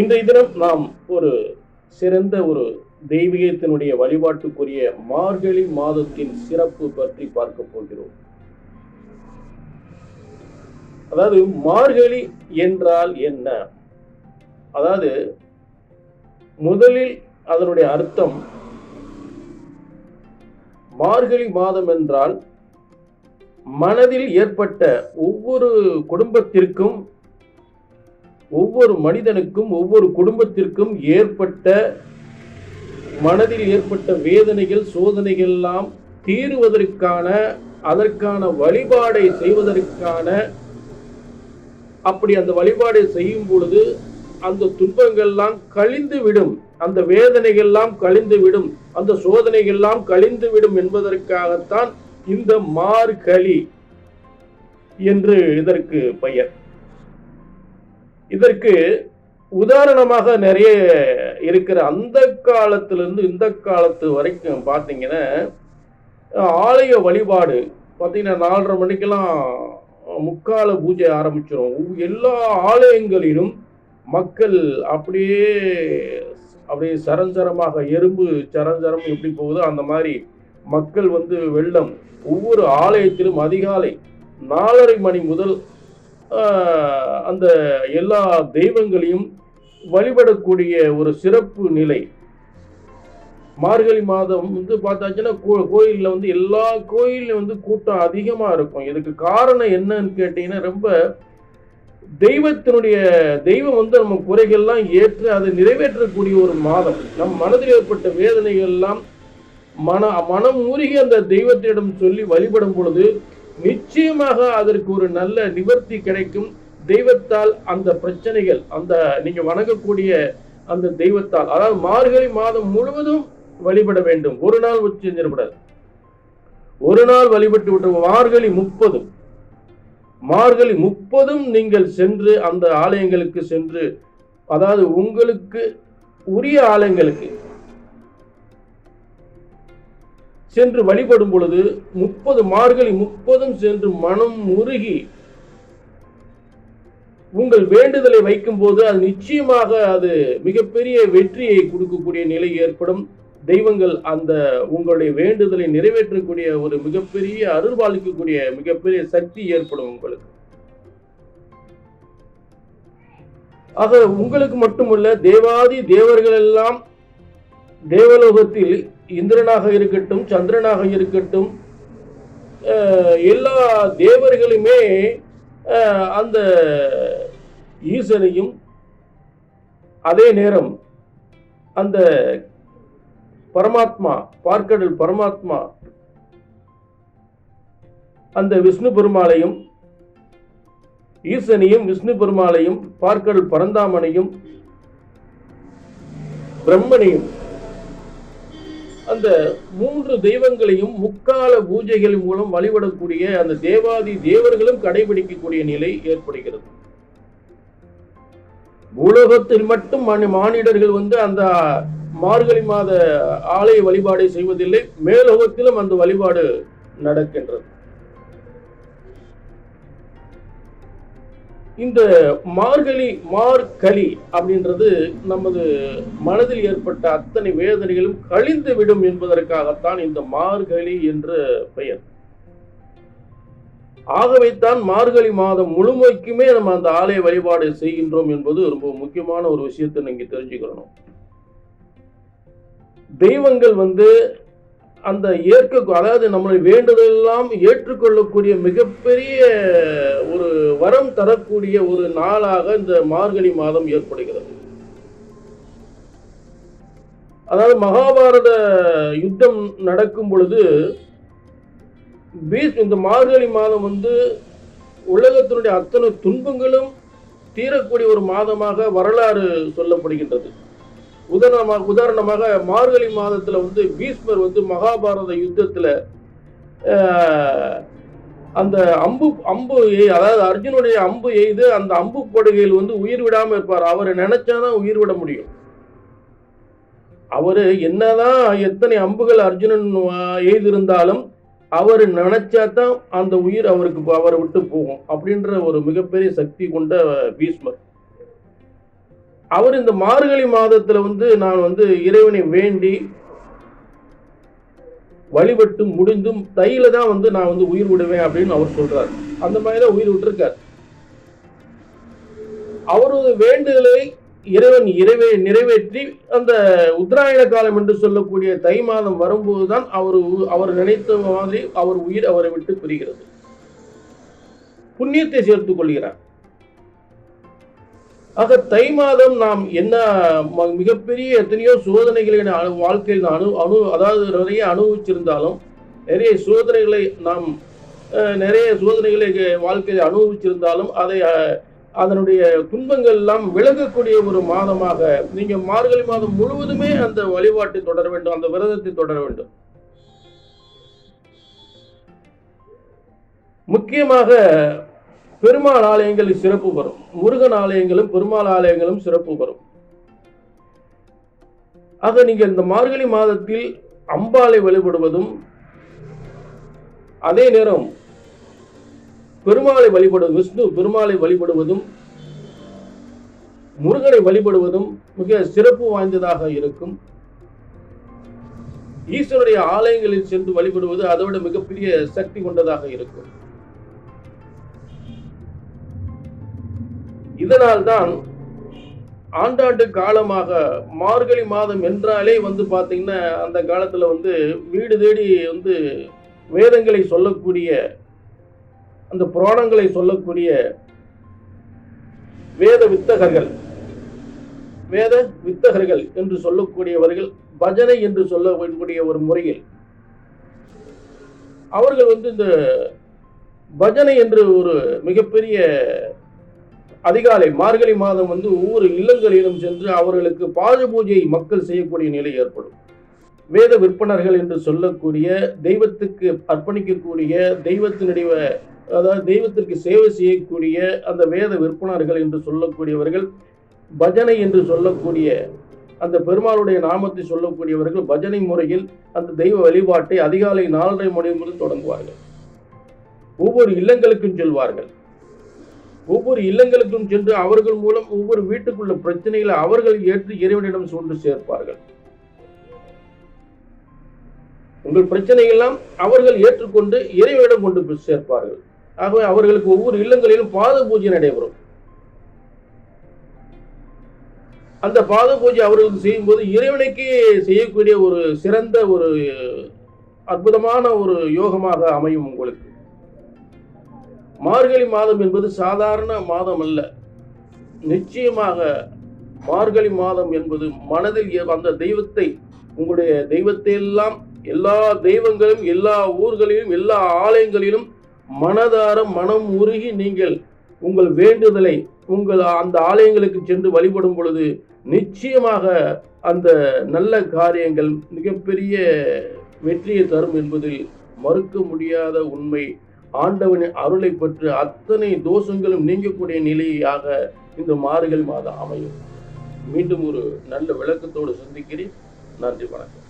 இன்றைய தினம் நாம் ஒரு சிறந்த ஒரு தெய்வீகத்தினுடைய வழிபாட்டுக்குரிய மார்கழி மாதத்தின் சிறப்பு பற்றி பார்க்க போகிறோம். அதாவது மார்கழி என்றால் என்ன? அதாவது முதலில் அதனுடைய அர்த்தம் மார்கழி மாதம் என்றால் மனதில் ஏற்பட்ட ஒவ்வொரு குடும்பத்திற்கும் ஒவ்வொரு மனிதனுக்கும் ஒவ்வொரு குடும்பத்திற்கும் ஏற்பட்ட மனதில் ஏற்பட்ட வேதனைகள் சோதனைகள் எல்லாம் தீருவதற்கான அதற்கான வழிபாடை செய்வதற்கான அப்படி அந்த வழிபாடை செய்யும் பொழுது அந்த துன்பங்கள்லாம் கழிந்து விடும் அந்த வேதனைகள்லாம் கழிந்து விடும் அந்த சோதனைகள்லாம் கழிந்து விடும் என்பதற்காகத்தான் இந்த மார்கழி என்று இதற்கு பெயர். இதற்கு உதாரணமாக நிறைய இருக்கிற அந்த காலத்திலிருந்து இந்த காலத்து வரைக்கும் பார்த்தீங்கன்னா ஆலய வழிபாடு பார்த்தீங்கன்னா நாலரை மணிக்கெல்லாம் முக்கால பூஜை ஆரம்பிச்சிடும் எல்லா ஆலயங்களிலும் மக்கள் அப்படியே அப்படியே சரஞ்சரமாக எறும்பு சரஞ்சரம் எப்படி போகுதோ அந்த மாதிரி மக்கள் வந்து வெள்ளம் ஒவ்வொரு ஆலயத்திலும் அதிகாலை நாலரை மணி முதல் அந்த எல்லா தெய்வங்களையும் வழிபடக்கூடிய ஒரு சிறப்பு நிலை. மார்கழி மாதம் வந்து பார்த்தாச்சுன்னா கோ கோயிலில் வந்து எல்லா கோயிலும் வந்து கூட்டம் அதிகமாக இருக்கும். இதுக்கு காரணம் என்னன்னு கேட்டிங்கன்னா ரொம்ப தெய்வத்தினுடைய தெய்வம் வந்து நம்ம குறைகள்லாம் ஏற்று அதை நிறைவேற்றக்கூடிய ஒரு மாதம். நம் மனதில் ஏற்பட்ட வேதனைகள்லாம் மன மனம் உருகி அந்த தெய்வத்திடம் சொல்லி வழிபடும் பொழுது நிச்சயமாக அதற்கு ஒரு நல்ல நிவர்த்தி கிடைக்கும். தெய்வத்தால் அந்த பிரச்சனைகள் அந்த நீங்க வணங்கக்கூடிய அந்த தெய்வத்தால் அதாவது மார்கழி மாதம் முழுவதும் வழிபட வேண்டும். ஒரு நாள் வச்சு செஞ்சிடக்கூடாது ஒரு நாள் வழிபட்டு விட்டு மார்கழி முப்பதும். மார்கழி முப்பதும் நீங்கள் சென்று அந்த ஆலயங்களுக்கு சென்று அதாவது உங்களுக்கு உரிய ஆலயங்களுக்கு சென்று வழிபடும் பொழுது முப்பது மார்கழி முப்பதும் சென்று மனம் உருகி உங்கள் வேண்டுதலை வைக்கும் போது அது நிச்சயமாக அது மிகப்பெரிய வெற்றியை கொடுக்கக்கூடிய நிலை ஏற்படும். தெய்வங்கள் அந்த உங்களுடைய வேண்டுதலை நிறைவேற்றக்கூடிய ஒரு மிகப்பெரிய அருள்பாலிக்கக்கூடிய மிகப்பெரிய சக்தி ஏற்படும் உங்களுக்கு. ஆக உங்களுக்கு மட்டுமல்ல தேவாதி தேவர்கள் எல்லாம் தேவலோகத்தில் இந்திரனாக இருக்கட்டும் சந்திரனாக இருக்கட்டும் எல்லா தேவர்களுமே அந்த ஈசனையும் அதே நேரம் அந்த பரமாத்மா பார்க்கடல் பரமாத்மா அந்த விஷ்ணு பெருமாளையும் ஈசனையும் விஷ்ணு பெருமாளையும் பார்க்கடல் பரந்தாமனையும் பிரம்மனையும் அந்த மூன்று தெய்வங்களையும் முக்கால பூஜைகள் மூலம் வழிபடக்கூடிய அந்த தேவாதி தேவர்களும் கடைபிடிக்கக்கூடிய நிலை ஏற்படுகிறது. பூலோகத்தில் மட்டும் மானிடர்கள் வந்து அந்த மார்கழி மாத ஆலய வழிபாடை செய்வதில்லை மேலோகத்திலும் அந்த வழிபாடு நடக்கின்றது. இந்த மார்கழி மார்கழி அப்படின்றது நமது மனதில் ஏற்பட்ட அத்தனை வேதனைகளும் கழிந்து விடும் என்பதற்காகத்தான் இந்த மார்கழி என்ற பெயர். ஆகவேத்தான் மார்கழி மாதம் முழுமைக்குமே நம்ம அந்த ஆலய வழிபாடு செய்கின்றோம் என்பது ரொம்ப முக்கியமான ஒரு விஷயத்தை நீங்க தெரிஞ்சுக்கணும் தெய்வங்கள் வந்து அந்த ஏற்க அதாவது நம்மளை வேண்டுதல் எல்லாம் ஏற்றுக்கொள்ளக்கூடிய மிகப்பெரிய ஒரு வரம் தரக்கூடிய ஒரு நாளாக இந்த மார்கழி மாதம் ஏற்படுகிறது. அதாவது மகாபாரத யுத்தம் நடக்கும் பொழுது பீஸ் இந்த மார்கழி மாதம் வந்து உலகத்தினுடைய அத்தனை துன்பங்களும் தீரக்கூடிய ஒரு மாதமாக வரலாறு சொல்லப்படுகின்றது. உதாரணமாக உதாரணமாக மார்கழி மாதத்தில் வந்து பீஷ்மர் வந்து மகாபாரத யுத்தத்தில் அந்த அம்பு அம்பு அதாவது அர்ஜுனுடைய அம்பு எய்து அந்த அம்பு படுகையில் வந்து உயிர் விடாம இருப்பார். அவரை நினைச்சாதான் உயிர் விட முடியும். அவர் என்னதான் எத்தனை அம்புகள் அர்ஜுனன் எய்திருந்தாலும் அவர் நினைச்சாதான் அந்த உயிர் அவருக்கு அவரை விட்டு போகும் அப்படின்ற ஒரு மிகப்பெரிய சக்தி கொண்ட பீஷ்மர். அவர் இந்த மார்கழி மாதத்துல வந்து நான் வந்து இறைவனை வேண்டி வழிபட்டு முடிந்தும் தையில தான் வந்து நான் வந்து உயிர் விடுவேன் அப்படின்னு அவர் சொல்றார். அந்த மாதிரி தான் உயிர் விட்டுருக்கார். அவரது வேண்டுதலை இறைவன் இறைவே நிறைவேற்றி அந்த உத்தராயண காலம் என்று சொல்லக்கூடிய தை மாதம் வரும்போதுதான் அவர் அவர் நினைத்த மாதிரி அவர் உயிர் அவரை விட்டு பிரிகிறது. புண்ணியத்தை சேர்த்துக் கொள்கிறார். ஆக தை மாதம் நாம் என்ன ம- மிகப்பெரிய எத்தனையோ சோதனைகளை வாழ்க்கையில் அனு அனு அதாவது நிறைய அனுபவிச்சிருந்தாலும் நிறைய சோதனைகளை நாம் நிறைய சோதனைகளை வாழ்க்கையில் அனுபவிச்சிருந்தாலும் அதை அதனுடைய துன்பங்கள் எல்லாம் விலகக்கூடிய ஒரு மாதமாக நீங்க மார்கழி மாதம் முழுவதுமே அந்த வழிபாட்டை தொடர வேண்டும் அந்த விரதத்தை தொடர வேண்டும். முக்கியமாக பெருமாள் ஆலயங்களில் சிறப்பு வரும். முருகன் ஆலயங்களும் பெருமாள் ஆலயங்களும் சிறப்பு வரும். ஆக நீங்கள் இந்த மார்கழி மாதத்தில் அம்பாளை வழிபடுவதும் அதே நேரம் பெருமாளை வழிபடுவது விஷ்ணு பெருமாளை வழிபடுவதும் முருகனை வழிபடுவதும் மிக சிறப்பு வாய்ந்ததாக இருக்கும். ஈஸ்வருடைய ஆலயங்களில் சென்று வழிபடுவது அதை விட மிகப்பெரிய சக்தி கொண்டதாக இருக்கும். இதனால்தான் ஆண்டாண்டு காலமாக மார்கழி மாதம் என்றாலே வந்து பார்த்திங்கன்னா அந்த காலத்தில் வந்து வீடு தேடி வந்து வேதங்களை சொல்லக்கூடிய அந்த புராணங்களை சொல்லக்கூடிய வேத வித்தகர்கள் வேத வித்தகர்கள் என்று சொல்லக்கூடியவர்கள் பஜனை என்று சொல்லக்கூடிய ஒரு முறையில் அவர்கள் வந்து இந்த பஜனை என்று ஒரு மிகப்பெரிய அதிகாலை மார்கழி மாதம் வந்து ஒவ்வொரு இல்லங்களிலும் சென்று அவர்களுக்கு பாத பூஜையை மக்கள் செய்யக்கூடிய நிலை ஏற்படும். வேத விற்பனர்கள் என்று சொல்லக்கூடிய தெய்வத்துக்கு அர்ப்பணிக்கக்கூடிய தெய்வத்தினுடைய அதாவது தெய்வத்திற்கு சேவை செய்யக்கூடிய அந்த வேத விற்பனர்கள் என்று சொல்லக்கூடியவர்கள் பஜனை என்று சொல்லக்கூடிய அந்த பெருமாளுடைய நாமத்தை சொல்லக்கூடியவர்கள் பஜனை முறையில் அந்த தெய்வ வழிபாட்டை அதிகாலை நாலரை மணி முதல் தொடங்குவார்கள். ஒவ்வொரு இல்லங்களுக்கும் செல்வார்கள். ஒவ்வொரு இல்லங்களுக்கும் சென்று அவர்கள் மூலம் ஒவ்வொரு வீட்டுக்குள்ள பிரச்சனைகளை அவர்கள் ஏற்று இறைவனிடம் சென்று சேர்ப்பார்கள். உங்கள் பிரச்சனைகள்லாம் அவர்கள் ஏற்றுக்கொண்டு இறைவனிடம் கொண்டு சேர்ப்பார்கள். ஆகவே அவர்களுக்கு ஒவ்வொரு இல்லங்களிலும் பாத பூஜை நடைபெறும். அந்த பாத பூஜை அவர்களுக்கு செய்யும்போது இறைவனுக்கு செய்யக்கூடிய ஒரு சிறந்த ஒரு அற்புதமான ஒரு யோகமாக அமையும் உங்களுக்கு. மார்கழி மாதம் என்பது சாதாரண மாதம் அல்ல. நிச்சயமாக மார்கழி மாதம் என்பது மனதில் எ- அந்த தெய்வத்தை உங்களுடைய தெய்வத்தை எல்லாம் எல்லா தெய்வங்களும் எல்லா ஊர்களிலும் எல்லா ஆலயங்களிலும் மனதார மனம் உருகி நீங்கள் உங்கள் வேண்டுதலை உங்கள் அந்த ஆலயங்களுக்கு சென்று வழிபடும் பொழுது நிச்சயமாக அந்த நல்ல காரியங்கள் மிகப்பெரிய வெற்றியை தரும் என்பதில் மறுக்க முடியாத உண்மை ஆண்டவனின் அருளை பெற்று அத்தனை தோஷங்களும் நீங்கக்கூடிய நிலையாக இந்த மாறுகள் மாதம் அமையும். மீண்டும் ஒரு நல்ல விளக்கத்தோடு சந்திக்கிறேன். நன்றி வணக்கம்.